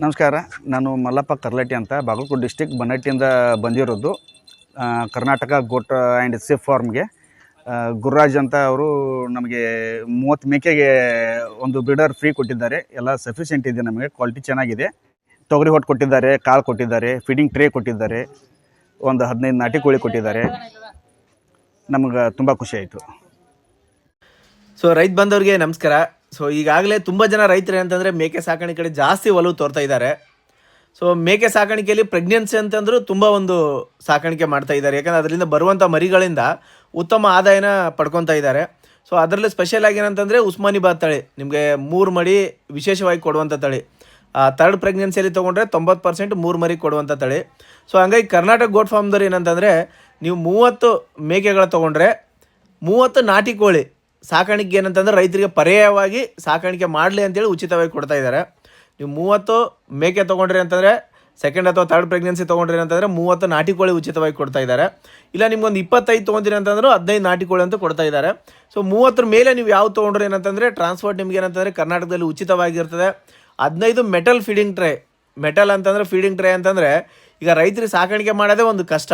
ನಮಸ್ಕಾರ, ನಾನು ಮಲ್ಲಪ್ಪ ಕರ್ಲಟ್ಟಿ ಅಂತ. ಬಾಗಲಕೋಟೆ ಡಿಸ್ಟಿಕ್ ಬನ್ನಟ್ಟಿಯಿಂದ ಬಂದಿರೋದು. ಕರ್ನಾಟಕ ಗೋಟ್ ಆ್ಯಂಡ್ ಸೇಫ್ ಫಾರ್ಮ್ಗೆ. ಗುರುರಾಜ್ ಅಂತ ಅವರು ನಮಗೆ ಮೂವತ್ತು ಮೇಕೆಗೆ ಒಂದು ಬಿಡರ್ ಫ್ರೀ ಕೊಟ್ಟಿದ್ದಾರೆ. ಎಲ್ಲ ಸಫಿಷಿಯೆಂಟ್ ಇದೆ ನಮಗೆ. ಕ್ವಾಲಿಟಿ ಚೆನ್ನಾಗಿದೆ. ತೊಗರಿ ಹೊಟ್ಟು ಕೊಟ್ಟಿದ್ದಾರೆ, ಕಾಳು ಕೊಟ್ಟಿದ್ದಾರೆ ಫೀಡಿಂಗ್ ಟ್ರೇ ಕೊಟ್ಟಿದ್ದಾರೆ. ಒಂದು ಹದಿನೈದು ನಾಟಿ ಕೋಳಿ ಕೊಟ್ಟಿದ್ದಾರೆ. ನಮಗೆ ತುಂಬ ಖುಷಿ ಆಯಿತು. ಸೊ ರೈತ ಬಂದವ್ರಿಗೆ ನಮಸ್ಕಾರ. ಸೊ ಈಗಾಗಲೇ ತುಂಬ ಜನ ರೈತರು ಏನಂತಂದರೆ ಮೇಕೆ ಸಾಕಾಣಿಕೆ ಕಡೆ ಜಾಸ್ತಿ ಒಲವು ತೋರ್ತಾ ಇದ್ದಾರೆ. ಸೊ ಮೇಕೆ ಸಾಕಾಣಿಕೆಯಲ್ಲಿ ಪ್ರೆಗ್ನೆನ್ಸಿ ಅಂತಂದರೂ ತುಂಬ ಒಂದು ಸಾಕಾಣಿಕೆ ಮಾಡ್ತಾ ಇದ್ದಾರೆ. ಯಾಕಂದರೆ ಅದರಿಂದ ಬರುವಂಥ ಮರಿಗಳಿಂದ ಉತ್ತಮ ಆದಾಯನ ಪಡ್ಕೊತಾ ಇದ್ದಾರೆ. ಸೊ ಅದರಲ್ಲಿ ಸ್ಪೆಷಲ್ ಆಗಿ ಏನಂತಂದರೆ ಉಸ್ಮಾನಿಬಾದ್ ತಳಿ, ನಿಮಗೆ ಮೂರು ಮಡಿ ವಿಶೇಷವಾಗಿ ಕೊಡುವಂಥ ತಳಿ. ತರ್ಡ್ ಪ್ರೆಗ್ನೆನ್ಸಿಯಲ್ಲಿ ತೊಗೊಂಡ್ರೆ ತೊಂಬತ್ತು ಪರ್ಸೆಂಟ್ ಮೂರು ಮರಿ ಕೊಡುವಂಥ ತಳಿ. ಸೊ ಹಂಗಾಗಿ ಕರ್ನಾಟಕ ಗೋಟ್ ಫಾರ್ಮ್ದವ್ರು ಏನಂತಂದರೆ, ನೀವು ಮೂವತ್ತು ಮೇಕೆಗಳ ತೊಗೊಂಡ್ರೆ ಮೂವತ್ತು ನಾಟಿ ಕೋಳಿ ಸಾಕಾಣಿಕೆ ಏನಂತಂದ್ರೆ ರೈತರಿಗೆ ಪರ್ಯಾಯವಾಗಿ ಸಾಕಾಣಿಕೆ ಮಾಡಲಿ ಅಂತೇಳಿ ಉಚಿತವಾಗಿ ಕೊಡ್ತಾ ಇದ್ದಾರೆ. ನೀವು ಮೂವತ್ತು ಮೇಕೆ ತೊಗೊಂಡ್ರಿ ಅಂತಂದರೆ ಸೆಕೆಂಡ್ ಅಥವಾ ಥರ್ಡ್ ಪ್ರೆಗ್ನೆನ್ಸಿ ತೊಗೊಂಡ್ರಿ ಅಂತಂದರೆ ಮೂವತ್ತು ನಾಟಿ ಕೋಳಿ ಉಚಿತವಾಗಿ ಕೊಡ್ತಾ ಇದ್ದಾರೆ. ಇಲ್ಲ, ನಿಮ್ಗೊಂದು ಇಪ್ಪತ್ತೈದು ತೊಗೊಂತೀರಿ ಅಂತಂದ್ರೆ ಹದಿನೈದು ನಾಟಿ ಕೋಳಿ ಅಂತ ಕೊಡ್ತಾ ಇದ್ದಾರೆ. ಸೊ ಮೂವತ್ತರ ಮೇಲೆ ನೀವು ಯಾವ ತೊಗೊಂಡ್ರಿ ಏನಂತಂದರೆ ಟ್ರಾನ್ಸ್ಪೋರ್ಟ್ ನಿಮ್ಗೆ ಏನಂತಂದರೆ ಕರ್ನಾಟಕದಲ್ಲಿ ಉಚಿತವಾಗಿರ್ತದೆ. ಹದಿನೈದು ಮೆಟಲ್ ಫೀಡಿಂಗ್ ಟ್ರೇ ಮೆಟಲ್ ಅಂತಂದ್ರೆ ಫೀಡಿಂಗ್ ಟ್ರೇ ಅಂತಂದರೆ ಈಗ ರೈತರಿಗೆ ಸಾಕಾಣಿಕೆ ಮಾಡೋದೇ ಒಂದು ಕಷ್ಟ.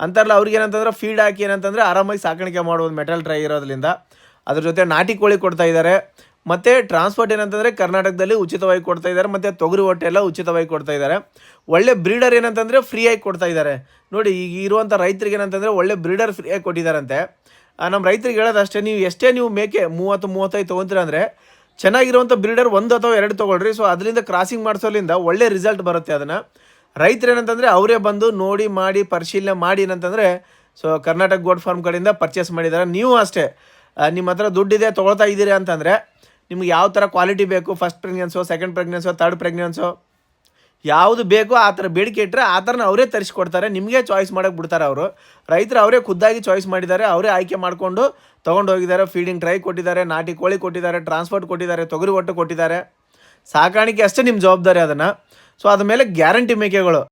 ಅಂತಾರಲ್ಲ ಅವ್ರಿಗೆ ಏನಂತಂದ್ರೆ ಫೀಡ್ ಹಾಕಿ ಏನಂತಂದರೆ ಆರಾಮಾಗಿ ಸಾಕಾಣಿಕೆ ಮಾಡ್ಬೋದು ಮೆಟಲ್ ಟ್ರೈ ಇರೋದ್ರಿಂದ ಅದ್ರ ಜೊತೆ ನಾಟಿ ಕೋಳಿ ಕೊಡ್ತಾ ಇದ್ದಾರೆ. ಮತ್ತು ಟ್ರಾನ್ಸ್ಪೋರ್ಟ್ ಏನಂತಂದರೆ ಕರ್ನಾಟಕದಲ್ಲಿ ಉಚಿತವಾಗಿ ಕೊಡ್ತಾ ಇದ್ದಾರೆ, ಮತ್ತು ತೊಗರಿ ಹೊಟ್ಟೆ ಎಲ್ಲ ಉಚಿತವಾಗಿ ಕೊಡ್ತಾ ಇದ್ದಾರೆ. ಒಳ್ಳೆ ಬ್ರೀಡರ್ ಏನಂತಂದರೆ ಫ್ರೀಯಾಗಿ ಕೊಡ್ತಾ ಇದ್ದಾರೆ. ನೋಡಿ, ಈಗ ಇರುವಂಥ ರೈತರಿಗೆ ಏನಂತಂದರೆ ಒಳ್ಳೆ ಬ್ರೀಡರ್ ಫ್ರೀಯಾಗಿ ಕೊಟ್ಟಿದ್ದಾರಂತೆ. ನಮ್ಮ ರೈತರಿಗೆ ಹೇಳೋದು ಅಷ್ಟೇ ನೀವು ಎಷ್ಟೇ ನೀವು ಮೇಕೆ ಮೂವತ್ತು, ಮೂವತ್ತೈದು ತೊಗೊಂತೀರ ಅಂದರೆ ಚೆನ್ನಾಗಿರುವಂಥ ಬ್ರೀಡರ್ ಒಂದು ಅಥವಾ ಎರಡು ತೊಗೊಳ್ರಿ. ಸೊ ಅದರಿಂದ ಕ್ರಾಸಿಂಗ್ ಮಾಡಿಸೋದ್ರಿಂದ ಒಳ್ಳೆ ರಿಸಲ್ಟ್ ಬರುತ್ತೆ ಅದನ್ನು. ರೈತರು ಏನಂತಂದರೆ ಅವರೇ ಬಂದು ನೋಡಿ, ಮಾಡಿ, ಪರಿಶೀಲನೆ ಮಾಡಿ ಏನಂತಂದರೆ ಸೊ ಕರ್ನಾಟಕ ಗೋಡ್ ಫಾರ್ಮ್ ಕಡೆಯಿಂದ ಪರ್ಚೇಸ್ ಮಾಡಿದ್ದಾರೆ. ನೀವು ಅಷ್ಟೇ. ನಿಮ್ಮ ಹತ್ರ ದುಡ್ಡಿದೆ, ತೊಗೊಳ್ತಾ ಇದ್ದೀರಿ ಅಂತಂದರೆ ನಿಮ್ಗೆ ಯಾವ ಥರ ಕ್ವಾಲಿಟಿ ಬೇಕು? First pregnancy second pregnancy third pregnancy ಯಾವುದು ಬೇಕೋ, ಆ ಥರ ಬೇಡಿಕೆ ಇಟ್ಟರೆ ಆ ಥರನ ಅವರೇ ತರಿಸ್ಕೊಡ್ತಾರೆ. ನಿಮಗೆ ಚಾಯ್ಸ್ ಮಾಡೋಕೆ ಬಿಡ್ತಾರೆ ಅವರು. ರೈತರು ಅವರೇ ಖುದ್ದಾಗಿ ಚಾಯ್ಸ್ ಮಾಡಿದ್ದಾರೆ. ಅವರೇ ಆಯ್ಕೆ ಮಾಡಿಕೊಂಡು ತೊಗೊಂಡು ಹೋಗಿದ್ದಾರೆ. ಫೀಡಿಂಗ್ ಟ್ರೈ ಕೊಟ್ಟಿದ್ದಾರೆ, ನಾಟಿ ಕೋಳಿ ಕೊಟ್ಟಿದ್ದಾರೆ ಟ್ರಾನ್ಸ್ಪೋರ್ಟ್ ಕೊಟ್ಟಿದ್ದಾರೆ, ತೊಗರಿ ಒಟ್ಟು ಕೊಟ್ಟಿದ್ದಾರೆ. ಸಾಕಾಣಿಕೆ ಅಷ್ಟೇ ನಿಮ್ಮ ಜವಾಬ್ದಾರಿ ಅದನ್ನು. ಸೊ ಅದ ಮೇಲೆ ಗ್ಯಾರಂಟಿ ಮೇಕೆಗಳು.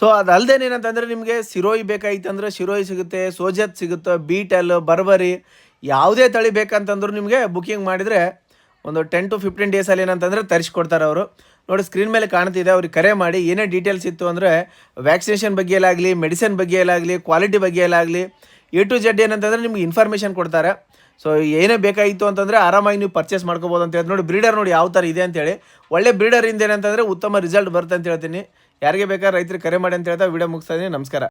ಸೊ ಅದಲ್ಲದೆ ಏನಂತಂದರೆ ನಿಮಗೆ ಸಿರೋಯಿ ಬೇಕಾಗಿತ್ತು ಅಂದರೆ ಸಿರೋಯಿ ಸಿಗುತ್ತೆ, ಸೋಜತ್ ಸಿಗುತ್ತೆ ಬೀಟಲ್ ಬರ್ಬರಿ ಯಾವುದೇ ತಳಿ ಬೇಕಂತಂದ್ರೂ ನಿಮಗೆ ಬುಕಿಂಗ್ ಮಾಡಿದರೆ ಒಂದು ಟೆನ್ ಟು ಫಿಫ್ಟೀನ್ ಡೇಸಲ್ಲಿ ಏನಂತಂದರೆ ತರಿಸ್ಕೊಡ್ತಾರೆ ಅವರು. ನೋಡಿ ಸ್ಕ್ರೀನ್ ಮೇಲೆ ಕಾಣ್ತಿದೆ, ಅವ್ರಿಗೆ ಕರೆ ಮಾಡಿ. ಏನೇ ಡೀಟೇಲ್ಸ್ ಇತ್ತು ಅಂದರೆ ವ್ಯಾಕ್ಸಿನೇಷನ್ ಬಗ್ಗೆ ಆಗಲಿ ಮೆಡಿಸಿನ್ ಬಗ್ಗೆ ಆಗಲಿ ಕ್ವಾಲಿಟಿ ಬಗ್ಗೆ ಆಗಲಿ ಎ ಟು ಜೆಡ್ ಏನಂತಂದರೆ ನಿಮ್ಗೆ ಇನ್ಫಾರ್ಮೇಷನ್ ಕೊಡ್ತಾರೆ. ಸೊ ಏನೇ ಬೇಕಾಗಿತ್ತು ಅಂತಂದರೆ ಆರಾಮಾಗಿ ನೀವು ಪರ್ಚೇಸ್ ಮಾಡ್ಕೋಬೋದು ಅಂತ ಹೇಳಿ ನೋಡಿ ಬ್ರೀಡರ್ ನೋಡಿ ಯಾವ ಥರ ಇದೆ ಅಂತೇಳಿ ಒಳ್ಳೆ ಬ್ರೀಡರಿಂದ ಏನಂತಂದರೆ ಉತ್ತಮ ರಿಸಲ್ಟ್ ಬರುತ್ತೆ ಅಂತ ಹೇಳ್ತೀನಿ. ಯಾರಿಗೆ ಬೇಕಾದ್ರೆ ರೈತರಿಗೆ ಕರೆ ಮಾಡಿ ಅಂತ ಹೇಳ್ತಾ ವಿಡಿಯೋ ಮುಗಿಸ್ತಾ ಇದ್ದೀನಿ. ನಮಸ್ಕಾರ.